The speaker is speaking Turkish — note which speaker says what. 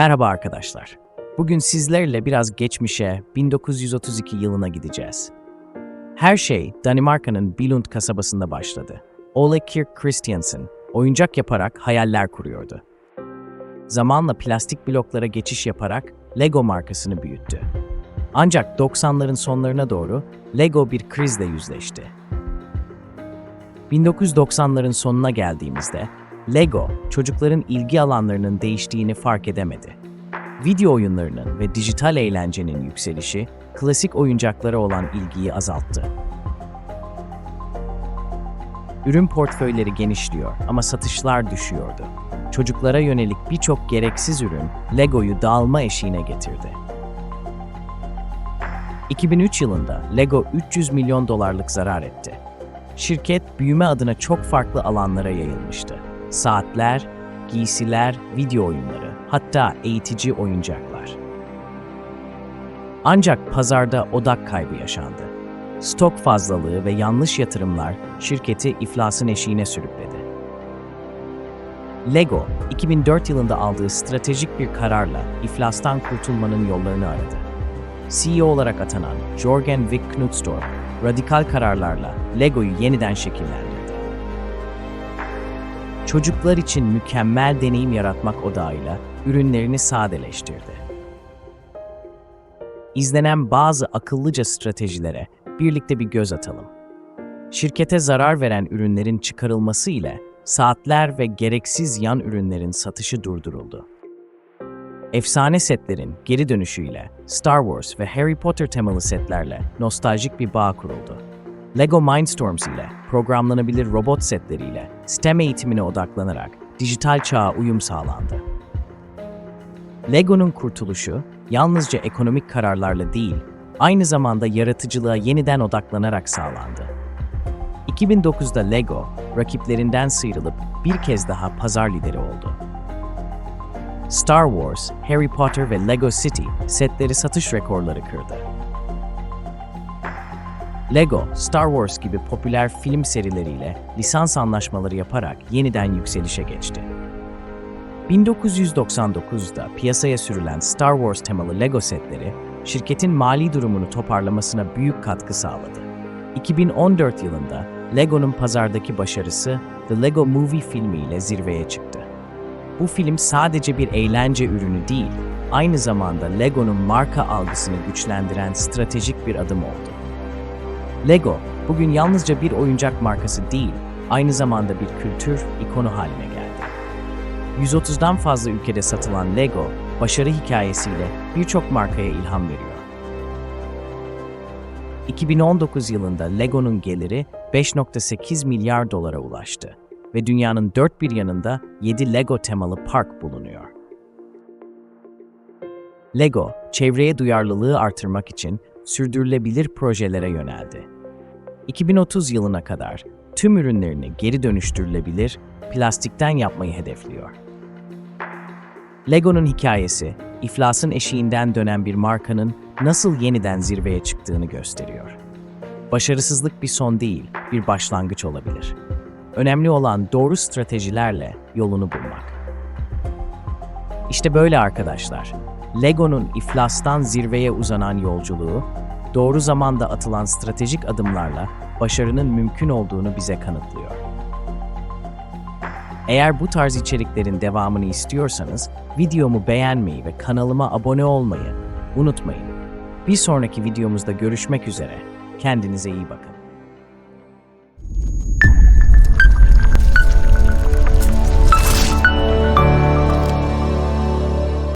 Speaker 1: Merhaba arkadaşlar. Bugün sizlerle biraz geçmişe, 1932 yılına gideceğiz. Her şey Danimarka'nın Billund kasabasında başladı. Ole Kirk Christiansen oyuncak yaparak hayaller kuruyordu. Zamanla plastik bloklara geçiş yaparak Lego markasını büyüttü. Ancak 90'ların sonlarına doğru Lego bir krizle yüzleşti. 1990'ların sonuna geldiğimizde Lego çocukların ilgi alanlarının değiştiğini fark edemedi. Video oyunlarının ve dijital eğlencenin yükselişi klasik oyuncaklara olan ilgiyi azalttı. Ürün portföyleri genişliyor ama satışlar düşüyordu. Çocuklara yönelik birçok gereksiz ürün Lego'yu dağılma eşiğine getirdi. 2003 yılında Lego 300 milyon dolarlık zarar etti. Şirket büyüme adına çok farklı alanlara yayılmıştı. Saatler, giysiler, video oyunları, hatta eğitici oyuncaklar. Ancak pazarda odak kaybı yaşandı. Stok fazlalığı ve yanlış yatırımlar şirketi iflasın eşiğine sürükledi. Lego, 2004 yılında aldığı stratejik bir kararla iflastan kurtulmanın yollarını aradı. CEO olarak atanan Jorgen Vic Knutstorm, radikal kararlarla Lego'yu yeniden şekillendirdi. Çocuklar için mükemmel deneyim yaratmak odağıyla ürünlerini sadeleştirdi. İzlenen bazı akıllıca stratejilere birlikte bir göz atalım. Şirkete zarar veren ürünlerin çıkarılması ile saatler ve gereksiz yan ürünlerin satışı durduruldu. Efsane setlerin geri dönüşüyle Star Wars ve Harry Potter temalı setlerle nostaljik bir bağ kuruldu. Lego Mindstorms ile programlanabilir robot setleriyle STEM eğitimine odaklanarak dijital çağa uyum sağlandı. Lego'nun kurtuluşu yalnızca ekonomik kararlarla değil, aynı zamanda yaratıcılığa yeniden odaklanarak sağlandı. 2009'da Lego, rakiplerinden sıyrılıp bir kez daha pazar lideri oldu. Star Wars, Harry Potter ve Lego City setleri satış rekorları kırdı. Lego, Star Wars gibi popüler film serileriyle lisans anlaşmaları yaparak yeniden yükselişe geçti. 1999'da piyasaya sürülen Star Wars temalı Lego setleri, şirketin mali durumunu toparlamasına büyük katkı sağladı. 2014 yılında Lego'nun pazardaki başarısı The Lego Movie filmiyle zirveye çıktı. Bu film sadece bir eğlence ürünü değil, aynı zamanda Lego'nun marka algısını güçlendiren stratejik bir adım oldu. Lego, bugün yalnızca bir oyuncak markası değil, aynı zamanda bir kültür ikonu haline geldi. 130'dan fazla ülkede satılan Lego, başarı hikayesiyle birçok markaya ilham veriyor. 2019 yılında Lego'nun geliri 5.8 milyar dolara ulaştı ve dünyanın dört bir yanında 7 Lego temalı park bulunuyor. Lego, çevreye duyarlılığı artırmak için sürdürülebilir projelere yöneldi. 2030 yılına kadar tüm ürünlerini geri dönüştürülebilir, plastikten yapmayı hedefliyor. Lego'nun hikayesi, iflasın eşiğinden dönen bir markanın nasıl yeniden zirveye çıktığını gösteriyor. Başarısızlık bir son değil, bir başlangıç olabilir. Önemli olan doğru stratejilerle yolunu bulmak. İşte böyle arkadaşlar. Lego'nun iflastan zirveye uzanan yolculuğu, doğru zamanda atılan stratejik adımlarla başarının mümkün olduğunu bize kanıtlıyor. Eğer bu tarz içeriklerin devamını istiyorsanız videomu beğenmeyi ve kanalıma abone olmayı unutmayın. Bir sonraki videomuzda görüşmek üzere. Kendinize iyi bakın.